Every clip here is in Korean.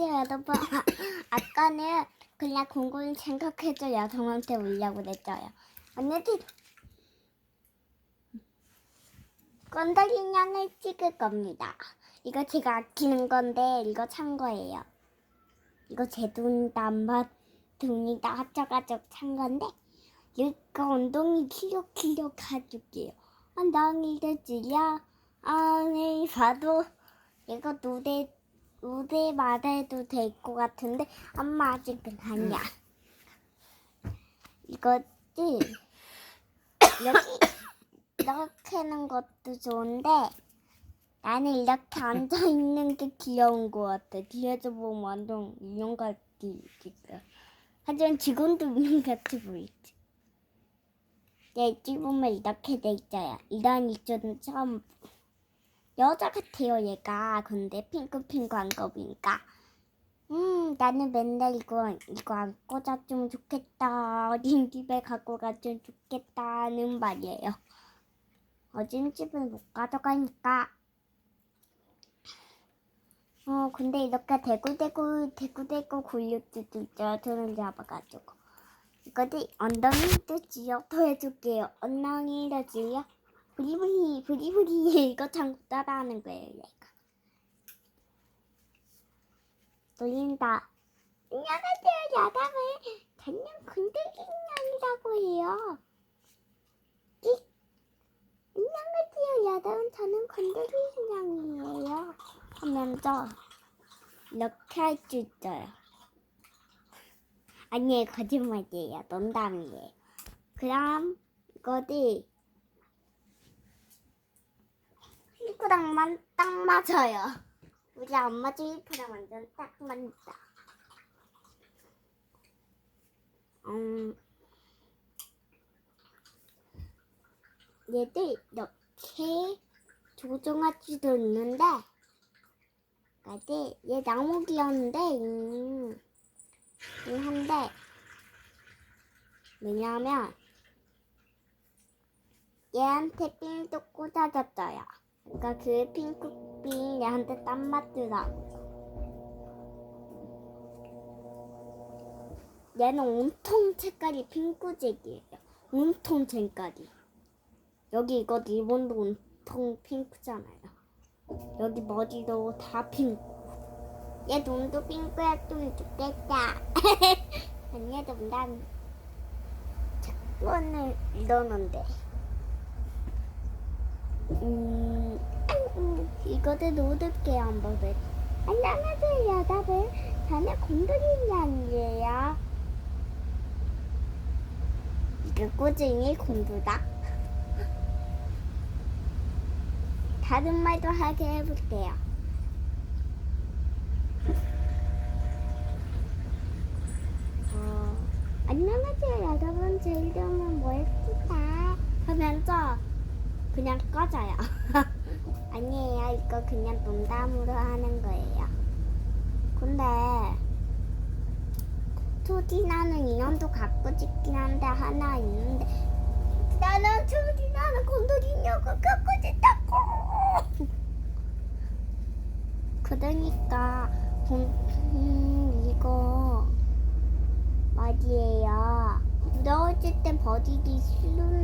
여러분 아까는 그냥 공공 생각해줘 여성한테 울려고 그랬어요. 오늘은 건더기 인형을 찍을 겁니다. 이거 제가 아끼는 건데 이거 산 거예요. 이거 제돈 남바 돈이 다 합쳐가지고 산 건데 이거 엉덩이 키력키력 가줄게요. 엉덩이 대지야 아니 봐도 이거 무대 무대마다 해도 될 것 같은데 엄마 아직은 아니야. 이거지 여기 이렇게 하는 것도 좋은데 나는 이렇게 앉아 있는 게 귀여운 것 같아. 뒤에서 보면 완전 인형 같지 지금. 하지만 지금도 인형 같이 보이지. 내 찍으면 이렇게 돼 있어요. 이런 입술은 처음 여자 같아요 얘가. 근데 핑크핑크 한 거 보니까. 음 나는 맨날 이거 이거 안 꽂아주면 좋겠다. 어딘 집에 갖고 가주면 좋겠다는 말이에요. 어진 집은 못 가져가니까. 어 근데 이렇게 대구대구 대구대구 굴릴 수도 있죠. 손을 잡아가지고. 이거를 엉덩이도 지어 보여줄게요. 엉덩이를 지어. 부리부리 부리부리 이거 참 따라하는 거예요 얘가. 돌린다. 안녕하세요 야담을 작년 군대기 인형이라고 해요. 끽. 안녕하세요 야담은 저는 군대기 인형이에요. 하면서 이렇게 할 수 있어요. 아니에요 거짓말이에요 농담이에요. 그럼 이거를 핑크랑만 딱 맞아요. 우리 엄마 핑크랑 완전 딱 맞다. 음, 얘들 이렇게 조종할 수도 있는데, 까지 얘 나무 귀여운데, 음, 음, 한데, 왜냐면 얘한테 핀도 꽂아줬어요. 그러니까 그 핑크빛 얘한테 땀 맞더라고. 얘는 온통 색깔이 핑크색이에요. 온통 색깔이. 여기 이거 리본도 온통 핑크잖아요. 여기 머리도 다 핑크. 얘 눈도 핑크였으면 좋겠다. 아니야, 농담. 착번을 이러는데. 음, 음, 이거를 놓을게요, 한번. 안녕하세요, 여러분. 저는 곰돌이냥이에요. 이거 꾸준히 공부다. 다른 말도 하게 해볼게요. 어, 안녕하세요, 꺼져요. 아니에요. 이거 그냥 농담으로 하는 거예요. 근데 투디나는 인형도 갖고 싶긴 한데 하나 있는데 나는 투디나는 곤돌이 인형을 갖고 싶다고. 그러니까 곤, 음, 이거 말이에요. 무더워질 때 버리기 싫은데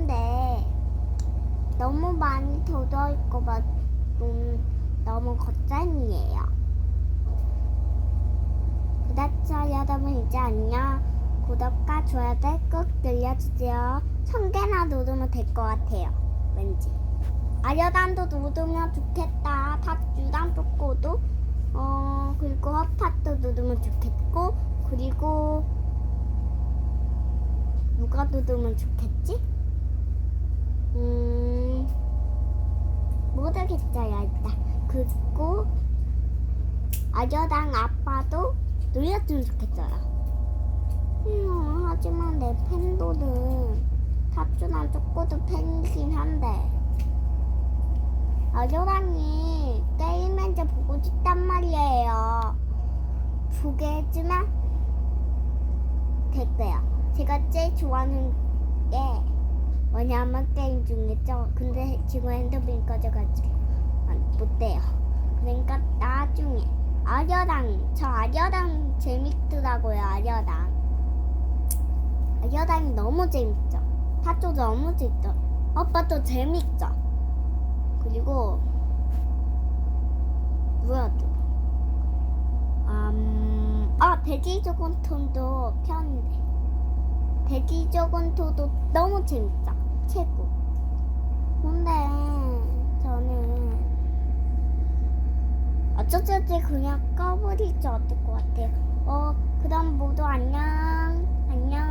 너무 많이 젖어있고 막좀 너무 겉짠이에요. 그렇죠 여러분 이제 안녕. 구독과 좋아요 꼭 눌러주세요. 천 개나 누르면 될 것 같아요. 왠지. 아려단도 누르면 좋겠다. 팥주랑 초코도 어 그리고 핫팟도 누르면 좋겠고 그리고 누가 누르면 좋겠지? 음, 모르겠어요, 그리고, 아저랑 아빠도 놀렸으면 좋겠어요. 음, 하지만 내 팬도는 탑주랑 초코도 팬이긴 한데, 아저랑이 게임에서 보고 싶단 말이에요. 보게 해주면 될게요. 제가 제일 좋아하는 게 뭐냐면 게임 중에 죠. 근데 지금 핸드폰 꺼져가지고 안- 못 돼요. 그러니까 나중에 아려당 저 아려당 재밌더라고요 아려당. 아려당이 너무 재밌죠. 타조 너무 재밌죠. 아빠도 재밌죠. 그리고 뭐야 또? 음, 아 돼지조곤톤도 편인데. 돼지조곤토도 너무 재밌죠 최고. 근데 저는 어쩌지 그냥 꺼버리지 어떨 것 같아요. 어, 그럼 모두 안녕. 안녕.